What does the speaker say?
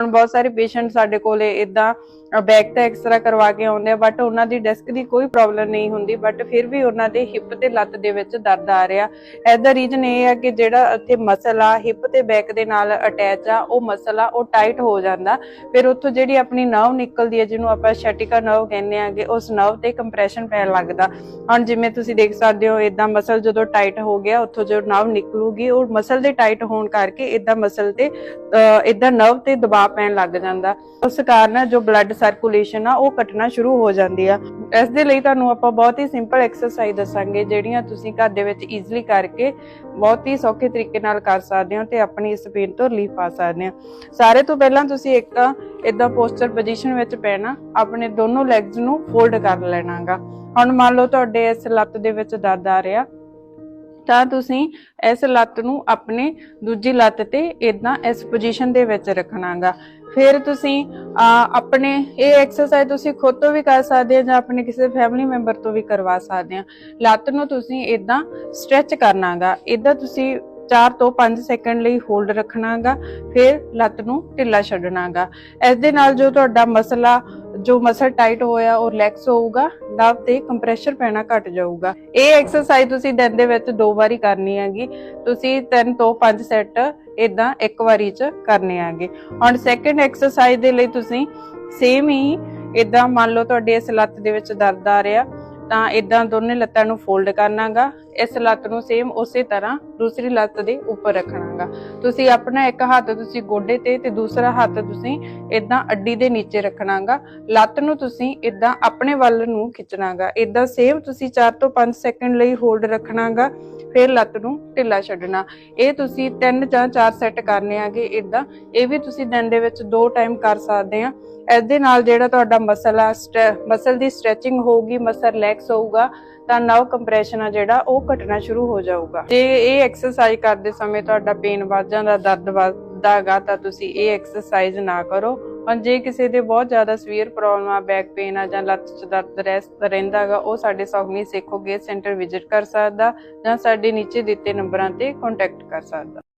ਹੁਣ ਬਹੁਤ ਸਾਰੇ ਪੇਸ਼ੈਂਟ ਸਾਡੇ ਕੋਲੇ ਇਦਾਂ ਬੈਕ ਤੇ ਐਕਸਰਾ ਕਰਵਾ ਕੇ ਆਉਂਦੇ ਆ ਬਟ ਉਹਨਾਂ ਦੀ ਡਿਸਕ ਦੀ ਕੋਈ ਪ੍ਰੋਬਲਮ ਨਹੀਂ ਹੁੰਦੀ ਬਟ ਫਿਰ ਵੀ ਉਹਨਾਂ ਦੇ ਹਿੱਪ ਤੇ ਲੱਤ ਦੇ ਵਿੱਚ ਦਰਦ ਆ ਰਿਹਾ। ਇਹਦਾ ਰੀਜ਼ਨ ਇਹ ਹੈ ਕਿ ਜਿਹੜਾ ਇੱਥੇ ਮਸਲ ਆ ਹਿੱਪ ਤੇ ਬੈਕ ਦੇ ਨਾਲ ਅਟੈਚ ਆ, ਉਹ ਮਸਲ ਆ ਉਹ ਟਾਈਟ ਹੋ ਜਾਂਦਾ। ਫਿਰ ਉੱਥੋਂ ਜਿਹੜੀ ਆਪਣੀ ਨਰਵ ਨਿਕਲਦੀ ਹੈ ਜਿਹਨੂੰ ਆਪਾਂ ਸ਼ੈਟਿਕਾ ਨਰਵ ਕਹਿੰਦੇ ਆਗੇ, ਉਸ ਨਰਵ ਤੇ ਕੰਪਰੈਸ਼ਨ ਪੈਣ ਲੱਗਦਾ। ਹੁਣ ਜਿਵੇਂ ਤੁਸੀਂ ਦੇਖ ਸਕਦੇ ਹੋ ਇਦਾਂ ਮਸਲ ਜਦੋਂ ਟਾਈਟ ਹੋ ਗਿਆ, ਉੱਥੋਂ ਜੋ ਨਰਵ ਨਿਕਲੂਗੀ, ਉਹ ਮਸਲ ਦੇ ਟਾਈਟ ਹੋਣ ਕਰਕੇ ਇਦਾਂ ਮਸਲ ਤੇ ਇਦਾਂ ਨਰਵ ਤੇ ਦਬਾਅ ਪੈਣ ਲੱਗ ਜਾਂਦਾ। ਉਸ ਕਾਰਨ ਜੋ ਬਲੱਡ ਸਰਕੂਲੇਸ਼ਨ ਆ, ਉਹ ਘਟਣਾ ਸ਼ੁਰੂ ਹੋ ਜਾਂਦੀ ਆ। ਇਸ ਦੇ ਲਈ ਤੁਹਾਨੂੰ ਆਪਾਂ ਬਹੁਤ ਹੀ ਸਿੰਪਲ ਐਕਸਰਸਾਈਜ਼ ਦੱਸਾਂਗੇ, ਜਿਹੜੀਆਂ ਤੁਸੀਂ ਘਰ ਦੇ ਵਿੱਚ ਈਜ਼ੀਲੀ ਕਰਕੇ ਬਹੁਤ ਹੀ ਸੌਖੇ ਤਰੀਕੇ ਨਾਲ ਕਰ ਸਕਦੇ ਹੋ ਤੇ ਆਪਣੀ ਇਸ ਪੇਨ ਤੋਂ ਰਿਲੀਫ ਪਾ ਸਕਦੇ ਹੋ। ਸਾਰੇ ਤੋਂ ਪਹਿਲਾਂ ਤੁਸੀਂ ਇੱਕ ਇਦਾਂ ਪੋਸਚਰ ਪੋਜੀਸ਼ਨ ਵਿੱਚ ਪੈਣਾ, ਆਪਣੇ ਦੋਨੋਂ ਲੈਗਸ ਨੂੰ ਫੋਲਡ ਕਰ ਲੈਣਾਗਾ। ਹੁਣ ਮੰਨ ਲਓ ਤੁਹਾਡੇ ਇਸ ਲੱਤ ਦੇ ਵਿੱਚ ਦਰਦ ਆ ਰਿਹਾ ਤਾਂ ਤੁਸੀਂ ਇਸ ਲੱਤ ਨੂੰ ਆਪਣੇ ਦੂਜੀ ਲੱਤ ਤੇ ਇਦਾਂ ਇਸ ਪੋਜੀਸ਼ਨ ਦੇ ਵਿੱਚ ਰੱਖਣਾਗਾ। ਫਿਰ ਤੁਸੀਂ ਅਹ, ਆਪਣੇ ਇਹ ਐਕਸਰਸਾਈਜ਼ ਤੁਸੀਂ ਖੁਦ ਤੋਂ ਵੀ ਕਰ ਸਕਦੇ ਹੋ ਜਾਂ ਆਪਣੇ ਕਿਸੇ ਫੈਮਿਲੀ ਮੈਂਬਰ ਤੋਂ ਵੀ ਕਰਵਾ ਸਕਦੇ ਹੋ। ਲੱਤ ਨੂੰ ਤੁਸੀਂ ਇਦਾਂ ਸਟ੍ਰੈਚ ਕਰਨਾਗਾ। ਇਦਾਂ ਤੁਸੀਂ 4 ਤੋਂ 5 ਸੈਕਿੰਡ ਲਈ ਹੋਲਡ ਰੱਖਣਾਗਾ, ਫਿਰ ਲੱਤ ਨੂੰ ਢਿੱਲਾ ਛੱਡਣਾਗਾ। ਇਸ ਦੇ ਨਾਲ ਜੋ ਤੁਹਾਡਾ ਮਸਲਾ, ਜੋ ਮਸਲ ਟਾਈਟ ਹੋਇਆ, ਉਹ ਰਿਲੈਕਸ ਹੋਊਗਾ ਨਰਵ ਤੇ ਕੰਪਰੈਸ਼ਰ ਪੈਣਾ ਘਟ ਜਾਊਗਾ। ਇਹ ਐਕਸਰਸਾਈਜ਼ ਤੁਸੀਂ ਦਿਨ ਦੇ ਵਿੱਚ ਦੋ ਵਾਰੀ ਕਰਨੀ ਹੈਗੀ। ਤੁਸੀਂ 3 ਤੋਂ 5 ਸੈੱਟ ਇਦਾਂ ਇੱਕ ਵਾਰੀ ਚ ਕਰਨੇ ਆਗੇ ਹੁਣ ਸੈਕੰਡ ਐਕਸਰਸਾਈਜ਼ ਦੇ ਲਈ ਤੁਸੀਂ ਸੇਮ ਹੀ ਇਦਾਂ ਮੰਨ ਲਓ ਤੁਹਾਡੇ ਇਸ ਲੱਤ ਦੇ ਵਿੱਚ ਦਰਦ ਆ ਰਿਹਾ, ਤਾਂ ਇਦਾਂ ਦੋਨੇ ਲੱਤਾਂ ਨੂੰ ਫੋਲਡ ਕਰਨਾਗਾ। ਇਸ ਲੱਤ ਨੂੰ ਸੇਮ ਉਸੇ ਤਰ੍ਹਾਂ ਦੂਸਰੀ ਲੱਤ ਦੇ ਉੱਪਰ ਰੱਖਣਾਗਾ। ਤੁਸੀਂ ਆਪਣਾ ਇੱਕ ਹੱਥ ਤੁਸੀਂ ਗੋਡੇ ਤੇ ਤੇ ਦੂਸਰਾ ਹੱਥ ਤੁਸੀਂ ਇਦਾਂ ਅੱਡੀ ਦੇ ਨੀਚੇ ਰੱਖਣਾਗਾ। ਲੱਤ ਨੂੰ ਤੁਸੀਂ ਇਦਾਂ ਆਪਣੇ ਵੱਲ ਨੂੰ ਖਿੱਚਣਾਗਾ। ਇਦਾਂ ਸੇਮ ਤੁਸੀਂ 4 ਤੋਂ 5 ਸੈਕਿੰਡ ਲਈ ਹੋਲਡ ਰੱਖਣਾਗਾ, ਫਿਰ ਲੱਤ ਨੂੰ ਢਿੱਲਾ ਛੱਡਣਾ। ਇਹ ਤੁਸੀਂ 3 ਜਾਂ 4 ਸੈੱਟ ਕਰਨੇ ਆਗੇ ਇਦਾਂ ਇਹ ਵੀ ਤੁਸੀਂ ਦਿਨ ਦੇ ਵਿੱਚ ਦੋ ਟਾਈਮ ਕਰ ਸਕਦੇ ਆ। ਇਸ ਦੇ ਨਾਲ ਜਿਹੜਾ ਤੁਹਾਡਾ ਮਸਲ ਆ ਮਸਲ ਦੀ ਸਟ੍ਰੈਚਿੰਗ ਹੋਊਗੀ, ਮਸਲ ਰਿਲੈਕਸ ਹੋਊਗਾ ਤਾਂ ਨਰਵ ਕੰਪਰੈਸ਼ਨ ਆ ਜਿਹੜਾ, ਉਹ ਘਟਣਾ ਸ਼ੁਰੂ ਹੋ ਜਾਊਗਾ। ਜੇ ਇਹ ਐਕਸਰਸਾਈਜ਼ ਕਰਦੇ ਸਮੇਂ ਤੁਹਾਡਾ ਪੇਨ ਵੱਧ ਜਾਂਦਾ, ਦਰਦ ਵੱਧਦਾਗਾ, ਤਾਂ ਤੁਸੀਂ ਇਹ ਐਕਸਰਸਾਈਜ਼ ਨਾ ਕਰੋ। ਹਾਂ ਜੇ ਕਿਸੇ ਦੇ ਬਹੁਤ ਜ਼ਿਆਦਾ ਸਵੀਅਰ ਪ੍ਰੋਬਲਮ ਆ ਬੈਕ ਪੇਨ ਆ ਜਾਂ ਲੱਤ 'ਚ ਦਰਦ ਰਹਿੰਦਾਗਾ, ਉਹ ਸਾਡੇ ਸੌਗਮੀ ਸੇਖੋਗੇ ਸੈਂਟਰ ਵਿਜ਼ਿਟ ਕਰ ਸਕਦਾ ਜਾਂ ਸਾਡੇ ਨੀਚੇ ਦਿੱਤੇ ਨੰਬਰਾਂ ਤੇ ਕੰਟੈਕਟ ਕਰ ਸਕਦਾ।